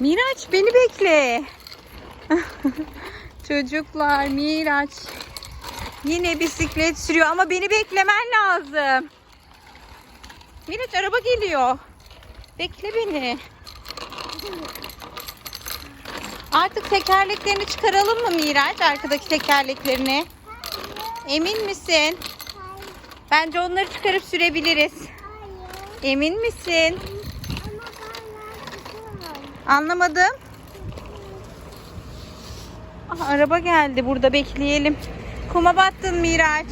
Miraç beni bekle. Çocuklar Miraç yine bisiklet sürüyor ama beni beklemen lazım. Miraç araba geliyor. Bekle beni. Artık tekerleklerini çıkaralım mı Miraç? Arkadaki tekerleklerini. Emin misin? Bence onları çıkarıp sürebiliriz. Emin misin? Anlamadım. Ah, araba geldi. Burada bekleyelim. Kuma battın Miraç.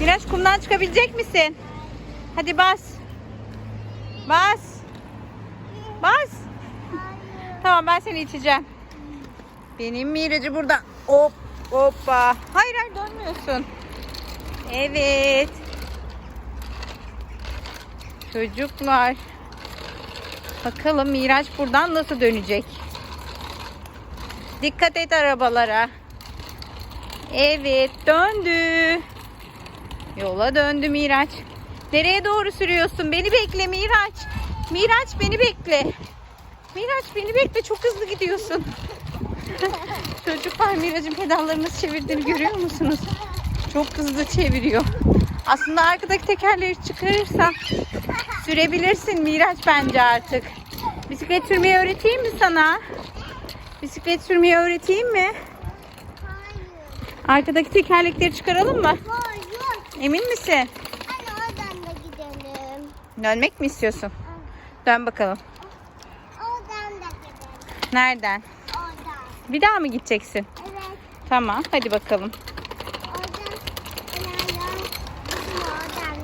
Miraç kumdan çıkabilecek misin? Hadi bas. Bas. Bas. Tamam ben seni içeceğim. Benim Miracı burada. Hop hoppa. Hayır hayır dönmüyorsun. Evet. Çocuklar. Bakalım Miraç buradan nasıl dönecek? Dikkat et arabalara. Evet döndü. Yola döndü Miraç. Nereye doğru sürüyorsun? Beni bekle Miraç. Miraç beni bekle. Miraç beni bekle çok hızlı gidiyorsun. Çocuklar Miraç'ın pedallarını çevirdiğini görüyor musunuz? Çok hızlı çeviriyor. Aslında arkadaki tekerleri çıkarırsan sürebilirsin Miraç bence artık. Bisiklet sürmeyi öğreteyim mi sana? Bisiklet sürmeyi öğreteyim mi? Arkadaki tekerlekleri çıkaralım mı? Hayır. Emin misin? Oradan da gidelim. Dönmek mi istiyorsun? Dön bakalım. Oradan da gidelim. Nereden? Oradan. Bir daha mı gideceksin? Evet. Tamam hadi bakalım. Oradan. Oradan.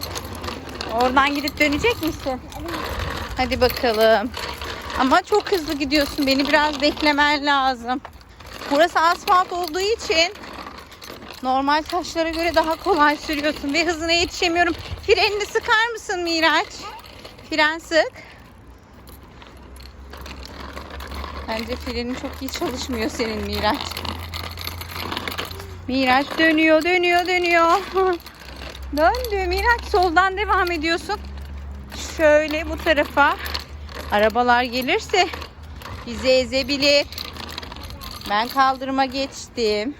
Oradan. Oradan gidip dönecek misin? Evet. Hadi bakalım. Ama çok hızlı gidiyorsun. Beni biraz beklemen lazım. Burası asfalt olduğu için normal taşlara göre daha kolay sürüyorsun ve hızına yetişemiyorum. Frenini sıkar mısın Miraç? Fren sık. Bence frenin çok iyi çalışmıyor senin Miraç. Miraç dönüyor, dönüyor, dönüyor. Döndü. Miraç soldan devam ediyorsun. Şöyle bu tarafa arabalar gelirse bizi ezebilir. Ben kaldırıma geçtim.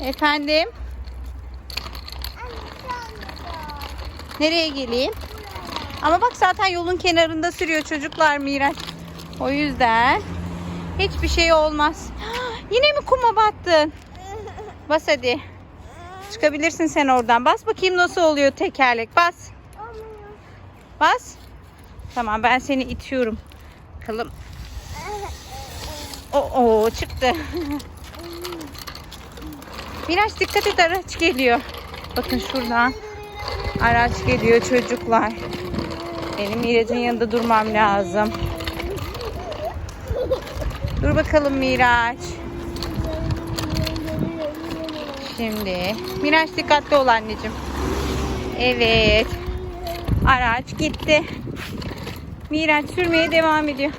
Efendim, nereye geleyim? Ama bak zaten yolun kenarında sürüyor çocuklar Miraç. O yüzden hiçbir şey olmaz. Yine mi kuma battın? Bas hadi. Çıkabilirsin sen oradan. Bas bakayım nasıl oluyor tekerlek. Bas. Bas. Tamam ben seni itiyorum. Bakalım. Oo çıktı. Biraz dikkat et araç geliyor. Bakın şuradan araç geliyor çocuklar. Benim Miraç'ın yanında durmam lazım. Dur bakalım Miraç. Şimdi Miraç dikkatli ol anneciğim. Evet. Araç gitti. Miraç sürmeye devam ediyor.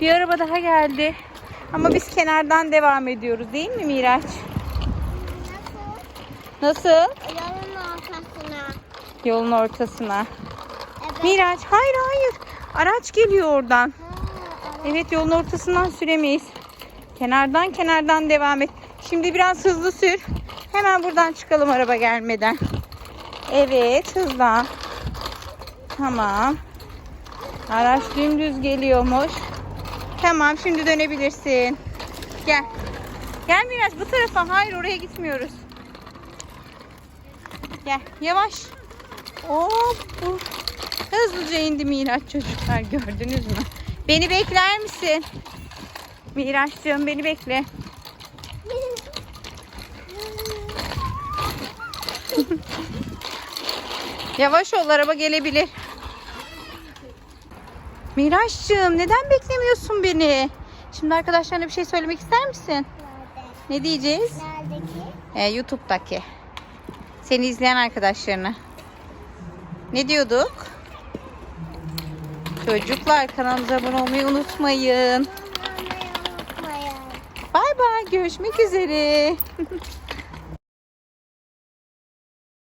Bir araba daha geldi. Ama biz kenardan devam ediyoruz değil mi Miraç? Nasıl? Nasıl? Yolun ortasına. Yolun ortasına. Evet. Miraç hayır hayır. Araç geliyor oradan. Ha, evet. Evet yolun ortasından süremeyiz. Kenardan kenardan devam et. Şimdi biraz hızlı sür. Hemen buradan çıkalım araba gelmeden. Evet hızlan. Tamam. Araç dümdüz geliyormuş. Tamam şimdi dönebilirsin. Gel. Gel Miraç bu tarafa. Hayır oraya gitmiyoruz. Gel yavaş. Hop. Hızlıca indi Miraç çocuklar gördünüz mü? Beni bekler misin? Miraç'cığım beni bekle. Yavaş ol araba gelebilir. Miraç'cığım neden beklemiyorsun beni? Şimdi arkadaşlarına bir şey söylemek ister misin? Nerede? Ne diyeceğiz? Neredeki? Ee, YouTube'daki. Seni izleyen arkadaşlarına. Ne diyorduk? Çocuklar kanalımıza abone olmayı unutmayın. Unutmayın. Bay bay görüşmek üzere.